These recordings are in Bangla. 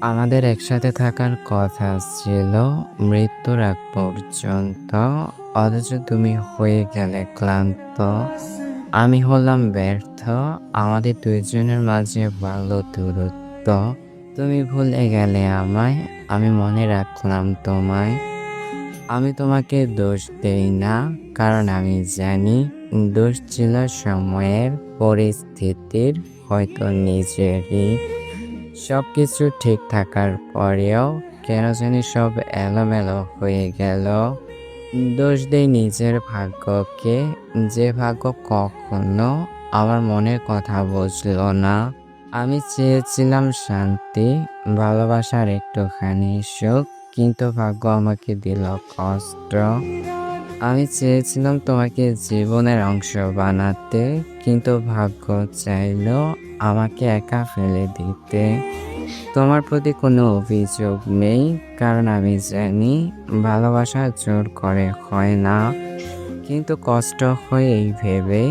আমাদের একসাথে থাকার কথা ছিল, মৃত্যুর আগ পর্যন্ত। অথচ তুমি হয়ে গেলে ক্লান্ত। আমি হলাম ব্যর্থ। আমাদের দুইজনের মাঝে ভালো দূরত্ব। তুমি ভুলে গেলে আমায়। আমি মনে রাখলাম তোমায়। আমি তোমাকে দোষ দেই না, কারণ আমি জানি দোষ ছিল সময়ের, পরিস্থিতির, হয়তো নিজেরই। সব কিছু ঠিক থাকার পরেও কেন জানি সব এলোমেলো হয়ে গেল। দোষ দেই নিজের ভাগ্যকে, যে ভাগ্য কখনো আমার মনের কথা বুঝলো না। আমি চেয়েছিলাম শান্তি, ভালোবাসার একটুখানি সুখ, কিন্তু ভাগ্য আমাকে দিল কষ্ট। আমি চেয়েছিলাম তোমাকে জীবনের অংশ বানাতে, কিন্তু ভাগ্য চাইলো আমাকে একা ফেলে দিতে। তোমার প্রতি কোনো অভিযোগ নেই, কারণ আমি জানি ভালোবাসা জোর করে হয় না। কিন্তু কষ্ট হয় এই ভেবে,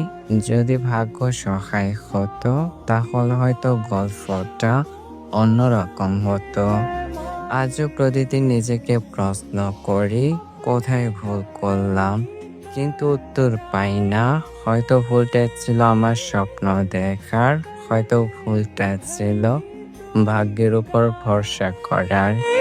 যদি ভাগ্য সহায় হতো, তাহলে হয়তো গল্পটা অন্যরকম হতো। আজও প্রতিদিন নিজেকে প্রশ্ন করি কোথায় ভুল করলাম? কিন্তু উত্তর পাই না। হয়তো ভুলটা ছিল আমার স্বপ্ন দেখার, হয়তো ভুলটা ছিল ভাগ্যের উপর ভরসা করার।